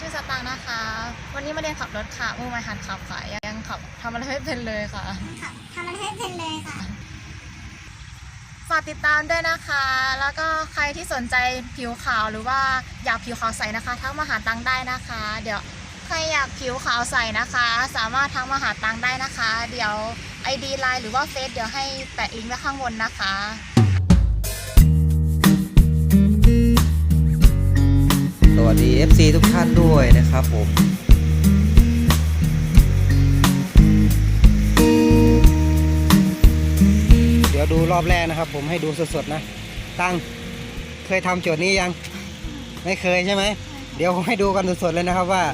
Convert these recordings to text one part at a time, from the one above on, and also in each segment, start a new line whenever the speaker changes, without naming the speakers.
ชื่อสตางค์นะคะ วันนี้มาเรียนขับรถค่ะมือใหม่หัดขับค่ะยังขับทำอะไรไม่เป็นเลยค่ะ
ค่ะทำอะไรให้เป็นเลยค่ะ
ฝากติดตามด้วยนะคะ แล้วก็ใครที่สนใจผิวขาวหรือว่าอยากผิวขาวใสนะคะทักมาหาตังได้นะคะ เดี๋ยวใครอยากผิวขาวใสนะคะ สามารถทักมาหาตังได้นะคะ เดี๋ยว ID ไลน์หรือว่าเฟซเดี๋ยวให้แปะลิงก์ไว้ข้างบนนะคะ
วัสดี FC ทุกท่านด้วยนะครับผมเดี๋ยวดูรอบแรกนะครับ ผมให้ดูสดๆนะตั้งเคยทำโจทย์นี้ยัง ไม่เคยใช่ไหมเดี๋ยวผมให้ดูกันสดๆเลยนะครับว่า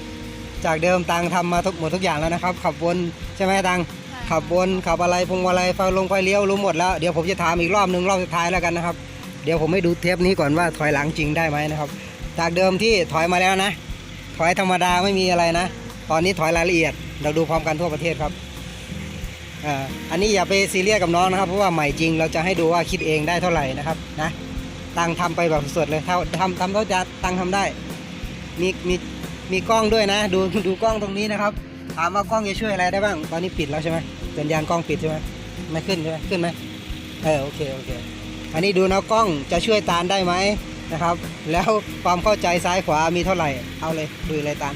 จากเดิมตังทำมาทุกหมดทุกอย่างแล้วนะครับ ขับวนใช่ไหมตังขับวนขับอะไรพวงมาลัยไฟลงไฟเลี้ยวรู้หมดแล้วเดี๋ยวผมจะถามอีกรอบหนึ่งรอบสุดท้ายแล้วกันนะครับ เดี๋ยวผมให้ดูเทปนี้ก่อนว่าถอยหลังจริงได้ไหมนะครับ จากเดิมที่ถอยมาแล้วนะ ถอยธรรมดาไม่มีอะไรนะ ตอนนี้ถอยรายละเอียด เราดูพร้อมกันทั่วประเทศครับอ่าอันนี้อย่าไปซีเรียสกับน้องนะครับ เพราะว่าใหม่จริงเราจะให้ดูว่าคิดเองได้เท่าไหร่นะครับนะตังทำไปแบบสดเลยเท่าทำทำเท่าจะตังทำได้ มีมีมีกล้องด้วยนะ ดูดูกล้องตรงนี้นะครับ ถามว่ากล้องจะช่วยอะไรได้บ้าง ตอนนี้ปิดแล้วใช่ไหมสัญญาณกล้องปิดใช่ไหมไม่ขึ้นใช่ไหมขึ้นไหมเออโอเคโอเค อันนี้ดูนะกล้องจะช่วยตานได้ไหม นะครับ แล้วความเข้าใจซ้ายขวามีเท่าไหร่เอาเลยดูเลยตาน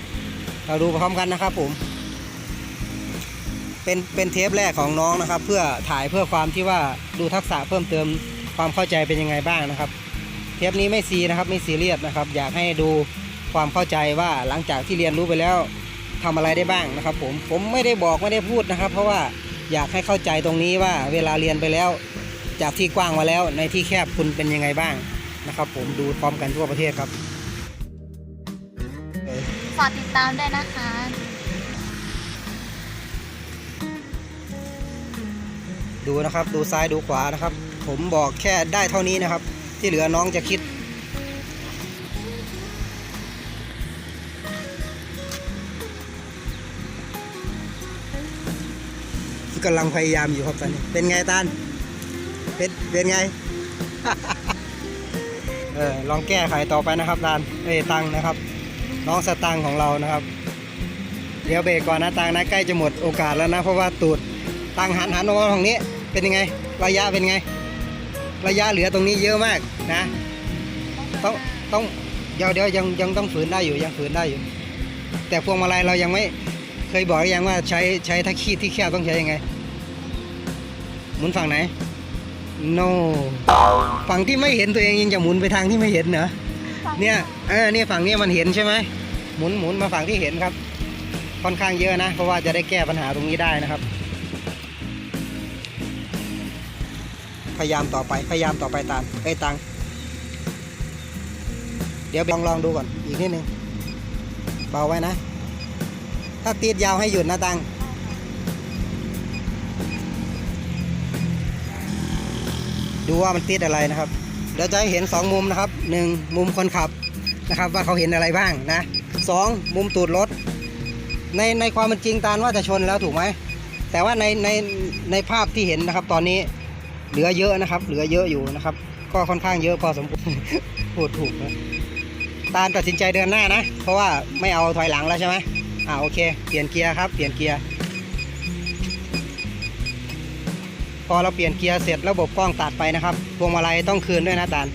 เราดูพร้อมกันนะครับผม เป็นเป็นเทปแรกของน้องนะครับ เพื่อถ่ายเพื่อความที่ว่าดูทักษะเพิ่มเติมความเข้าใจเป็นยังไงบ้างนะครับ เทปนี้ไม่ซีนะครับไม่ซีเรียสนะครับ อยากให้ดูความเข้าใจว่าหลังจากที่เรียนรู้ไปแล้วทำอะไรได้บ้างนะครับ ผมผมไม่ได้บอกไม่ได้พูดนะครับ เพราะว่าอยากให้เข้าใจตรงนี้ว่าเวลาเรียนไปแล้ว จากที่กว้างมาแล้วในที่แคบคุณเป็นยังไงบ้าง นะครับ ผมดูพร้อมกันทั่วประเทศครับเออ
ฝากติดตามด้วยนะคะ
ดูนะครับดูซ้ายดูขวานะครับ ผมบอกแค่ได้เท่านี้นะครับ ที่เหลือน้องจะคิด กำลังพยายามอยู่ครับตอนนี้ เป็นไงตานเป็นเป็นไงเออลองแก้ไขต่อไปนะครับตานเอตังนะครับ น้องสตังของเรานะครับ เดี๋ยวเบรกก่อนนะตังนะใกล้จะหมดโอกาสแล้วนะ เพราะว่าตูดตังหันหันออกมาตรงนี้เป็นยังไง ระยะเป็นไง ระยะเหลือตรงนี้เยอะมากนะต้องต้องเดี๋ยวเดี๋ยวยังยังต้องฝืนได้อยู่ยังฝืนได้อยู่ แต่พวงมาลัยเรายังไม่เคยบอกยังว่าใช้ใช้ถ้าขีดที่แคบต้องใช้ยังไงหมุนฝั่งไหน no ฝั่งที่ไม่เห็นตัวเองยังจะหมุนไปทางที่ไม่เห็นเหรอ เนี่ย เออเนี่ยฝั่งนี้มันเห็นใช่ไหม หมุนหมุนมาฝั่งที่เห็นครับ ค่อนข้างเยอะนะ เพราะว่าจะได้แก้ปัญหาตรงนี้ได้นะครับ พยายามต่อไป พยายามต่อไปตามไอ้ยตัง เดี๋ยวลองลองดูก่อน อีกนิดนึง เบาไว้นะ ถ้าตีดยาวให้หยุดนะตัง ดูว่ามันติดอะไรนะครับ เดี๋ยวจะให้เห็นสองมุมนะครับหนึ่งมุมคนขับนะครับ ว่าเขาเห็นอะไรบ้างนะสองมุมตูดรถ ในในความเป็นจริงตานว่าจะชนแล้วถูกไหมแต่ว่าในในในภาพที่เห็นนะครับ ตอนนี้เหลือเยอะนะครับ เหลือเยอะอยู่นะครับ ก็ค่อนข้างเยอะพอสมควรพูดถูกนะตาลตัดสินใจเดินหน้านะ เพราะว่าไม่เอาถอยหลังแล้วใช่ไหมอ่าโอเค เปลี่ยนเกียร์ครับ เปลี่ยนเกียร์ พอเราเปลี่ยนเกียร์เสร็จระบบกล้องตัดไปนะครับพวงมาลัยต้องคืนด้วยนะตาล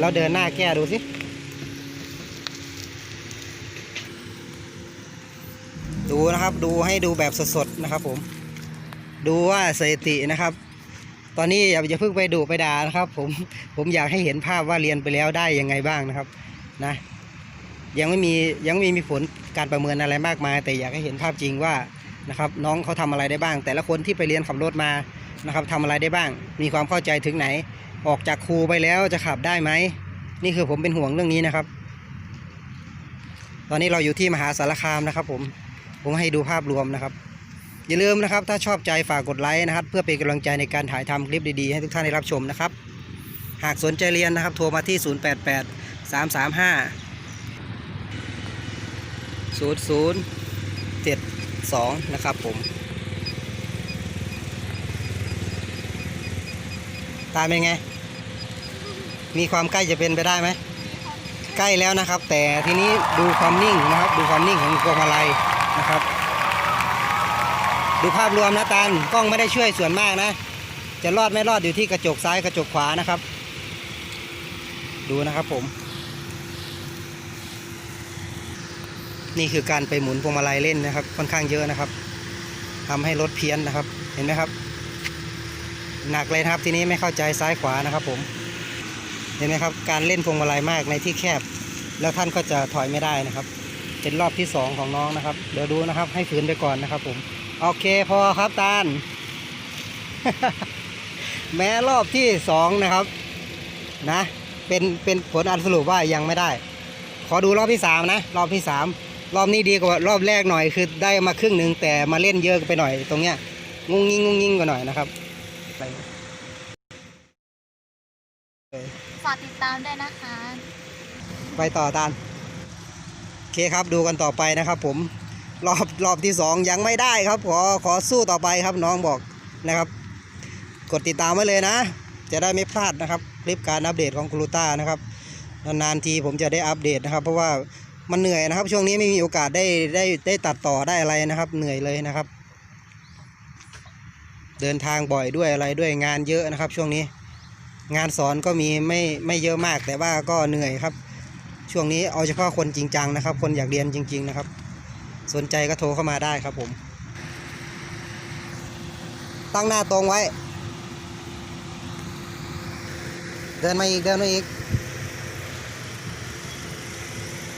เราเดินหน้าแก้ดูสิดูนะครับดูให้ดูแบบสดๆนะครับผม ดูว่าสถิตินะครับ ตอนนี้อย่าอย่าเพิ่งไปดูไปด่านะครับ ผมผมอยากให้เห็นภาพว่าเรียนไปแล้วได้ยังไงบ้างนะครับนะ ยังไม่มียังไม่มีผลการประเมินอะไรมากมาย แต่อยากให้เห็นภาพจริงว่านะครับ น้องเขาทำอะไรได้บ้าง แต่ละคนที่ไปเรียนขับรถมา นะครับทำอะไรได้บ้าง มีความเข้าใจถึงไหน ออกจากครูไปแล้วจะขับได้ไหม นี่คือผมเป็นห่วงเรื่องนี้นะครับ ตอนนี้เราอยู่ที่มหาสารคามนะครับ ผมผมให้ดูภาพรวมนะครับ อย่าลืมนะครับ ถ้าชอบใจฝากกดไลค์นะครับ เพื่อเป็นกำลังใจในการถ่ายทำคลิปดีๆ ให้ทุกท่านได้รับชมนะครับ หากสนใจเรียนนะครับ โทรมาที่ 088 335 0072 นะครับผม ตาเป็นไง มีความใกล้จะเป็นไปได้ไหม ใกล้แล้วนะครับ แต่ทีนี้ดูความนิ่งนะครับ ดูความนิ่งของพวงมาลัยนะครับ ดูภาพรวมนะตาลกล้องไม่ได้ช่วยส่วนมากนะ จะรอดไม่รอดอยู่ที่กระจกซ้ายกระจกขวานะครับ ดูนะครับผม นี่คือการไปหมุนพวงมาลัยเล่นนะครับ ค่อนข้างเยอะนะครับทำให้รถเพี้ยนนะครับ เห็นไหมครับ หนักเลยนะครับทีนี้ไม่เข้าใจซ้ายขวานะครับ ผมเห็นไหมครับ การเล่นพวงมาลัยมากในที่แคบ แล้วท่านก็จะถอยไม่ได้นะครับเป็นรอบที่สองของน้องนะครับ เดี๋ยวดูนะครับ ให้ฝืนไปก่อนนะครับ ผมโอเคพอครับตาลแม้รอบที่สองนะครับ นะ เป็นเป็นผลอันสรุปว่ายังไม่ได้ ขอดูรอบที่สามนะ รอบที่สามรอบนี้ดีกว่ารอบแรกหน่อยคือได้มาครึ่งหนึ่งแต่มาเล่นเยอะไปหน่อยตรงเนี้ยงุ้งยิงงุ้งยิงกว่าหน่อยนะครับ
ฝากติดตามด้วยนะคะ
ไปต่อตาลโอเคครับดูกันต่อไปนะครับ ผมรอบรอบที่สองยังไม่ได้ครับ ขอขอสู้ต่อไปครับน้องบอกนะครับ กดติดตามไว้เลยนะ จะได้ไม่พลาดนะครับคลิปการอัปเดตของกรูต้านะครับนานๆทีผมจะได้อัปเดตนะครับ เพราะว่ามันเหนื่อยนะครับ ช่วงนี้ไม่มีโอกาสได้ได้ได้ตัดต่อได้อะไรนะครับ เหนื่อยเลยนะครับ เดินทางบ่อยด้วยอะไรด้วยงานเยอะนะครับ ช่วงนี้ งานสอนก็มีไม่ไม่เยอะมาก แต่ว่าก็เหนื่อยครับ ช่วงนี้เอาเฉพาะคนจริงจังนะครับ คนอยากเรียนจริง ๆ นะครับ สนใจก็โทรเข้ามาได้ครับผม ตั้งหน้าตรงไว้ เดินมาอีกเดินมาอีก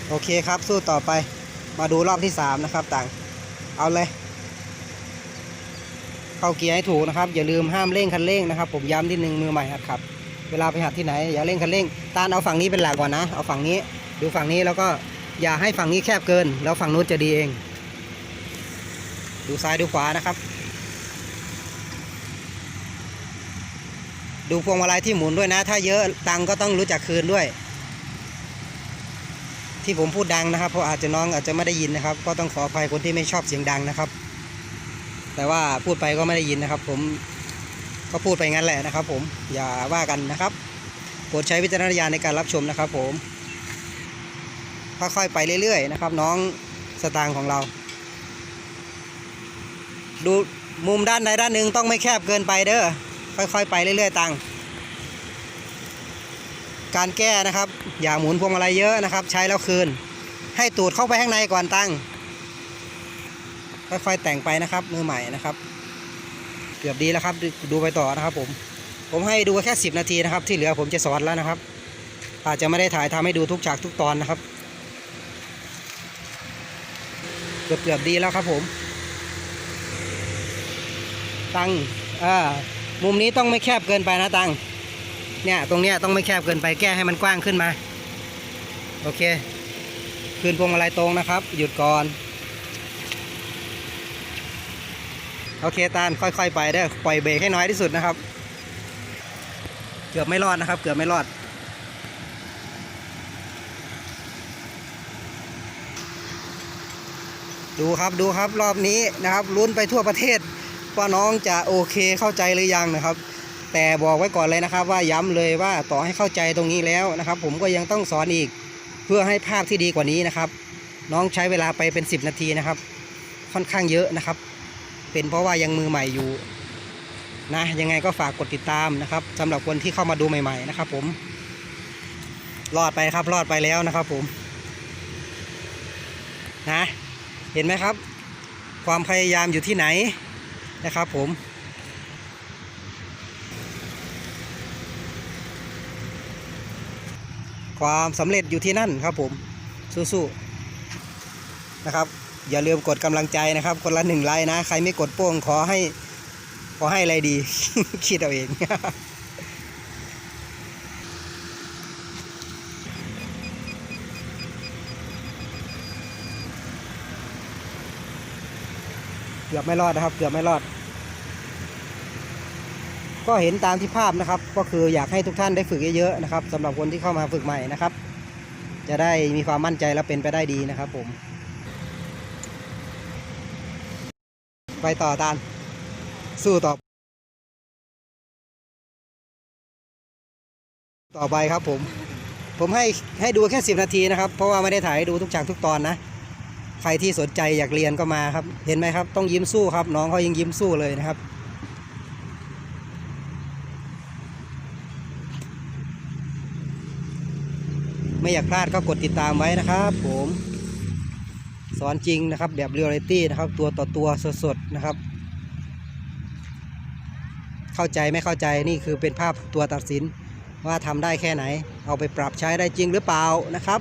โอเคครับสู้ต่อไปมาดูรอบที่สามนะครับต่าง เอาเลย เข้าเกียร์ให้ถูกนะครับ อย่าลืมห้ามเร่งคันเร่งนะครับ ผมย้ำที่หนึ่งมือใหม่หัดขับ เวลาไปหัดที่ไหน อย่าเร่งคันเร่งตาลเอาฝั่งนี้เป็นหลักก่อนนะ เอาฝั่งนี้ ดูฝั่งนี้แล้วก็อย่าให้ฝั่งนี้แคบเกิน แล้วฝั่งนู้นจะดีเอง ดูซ้ายดูขวานะครับ ดูพวงมาลัยที่หมุนด้วยนะ ถ้าเยอะตังก็ต้องรู้จักคืนด้วย ที่ผมพูดดังนะครับ เพราะอาจจะน้องอาจจะไม่ได้ยินนะครับ ก็ต้องขออภัยคนที่ไม่ชอบเสียงดังนะครับ แต่ว่าพูดไปก็ไม่ได้ยินนะครับ ผมก็พูดไปงั้นแหละนะครับ ผมอย่าว่ากันนะครับโปรดใช้วิจารณญาณในการรับชมนะครับ ผมค่อยๆไปเรื่อยๆนะครับ น้องสตางค์ของเรา ดูมุมด้านใดด้านหนึ่งต้องไม่แคบเกินไปเด้อค่อยๆไปเรื่อยๆตังการแก้นะครับ อย่าหมุนพวงมาลัยเยอะนะครับ ใช้แล้วคืน ให้ตูดเข้าไปข้างในก่อนตัง ค่อยๆแต่งไปนะครับ มือใหม่นะครับ เกือบดีแล้วครับดูไปต่อนะครับ ผม ผมให้ดูแค่ 10 นาทีนะครับ ที่เหลือผมจะสอนแล้วนะครับ อาจจะไม่ได้ถ่ายทำให้ดูทุกฉากทุกตอนนะครับ เกือบเกือบดีแล้วครับ ผม ตังอ่ามุมนี้ต้องไม่แคบเกินไปนะตังเนี่ยตรงเนี้ยต้องไม่แคบเกินไปแก้ให้มันกว้างขึ้นมา โอเค คืนพวงมาลัยตรงนะครับ หยุดก่อน โอเคตาลค่อย ๆ ไปเด้ปล่อยเบรกให้น้อยที่สุดนะครับ เกือบไม่รอดนะครับ เกือบไม่รอด ดูครับดูครับรอบนี้นะครับลุ้นไปทั่วประเทศว่าน้องจะโอเคเข้าใจหรือยังนะครับ แต่บอกไว้ก่อนเลยนะครับ ว่าย้ำเลยว่าต่อให้เข้าใจตรงนี้แล้วนะครับ ผมก็ยังต้องสอนอีกเพื่อให้ภาพที่ดีกว่านี้นะครับ น้องใช้เวลาไปเป็น 10 นาทีนะครับ ค่อนข้างเยอะนะครับ เป็นเพราะว่ายังมือใหม่อยู่นะยังไงก็ฝากกดติดตามนะครับสำหรับคนที่เข้ามาดูใหม่ ๆ นะครับผมรอดไปครับรอดไปแล้วนะครับผมนะเห็นไหมครับ ความพยายามอยู่ที่ไหนนะครับผมความสำเร็จอยู่ที่นั่นครับผมสู้ๆนะครับ อย่าลืมกดกำลังใจนะครับ คนละหนึ่งไลค์นะ ใครไม่กดโป้งขอให้ขอให้อะไรดี คิดเอาเอง เกือบไม่รอดนะครับ เกือบไม่รอด ก็เห็นตามที่ภาพนะครับ ก็คืออยากให้ทุกท่านได้ฝึกเยอะๆนะครับสำหรับคนที่เข้ามาฝึกใหม่นะครับ จะได้มีความมั่นใจและเป็นไปได้ดีนะครับผม ไปต่อตาลสู้ต่อ ต่อไปครับผม ผมให้ให้ดูแค่10นาทีนะครับ เพราะว่าไม่ได้ถ่ายดูทุกฉากทุกตอนนะ ใครที่สนใจอยากเรียนก็มาครับ เห็นไหมครับ ต้องยิ้มสู้ครับ น้องเขายังยิ้มสู้เลยนะครับไม่อยากพลาดก็กดติดตามไว้นะครับผม สอนจริงนะครับ แบบเรียลลิตี้นะครับ ตัวต่อตัวสดๆนะครับ เข้าใจไม่เข้าใจนี่คือเป็นภาพตัวตัดสินว่าทำได้แค่ไหน เอาไปปรับใช้ได้จริงหรือเปล่านะครับ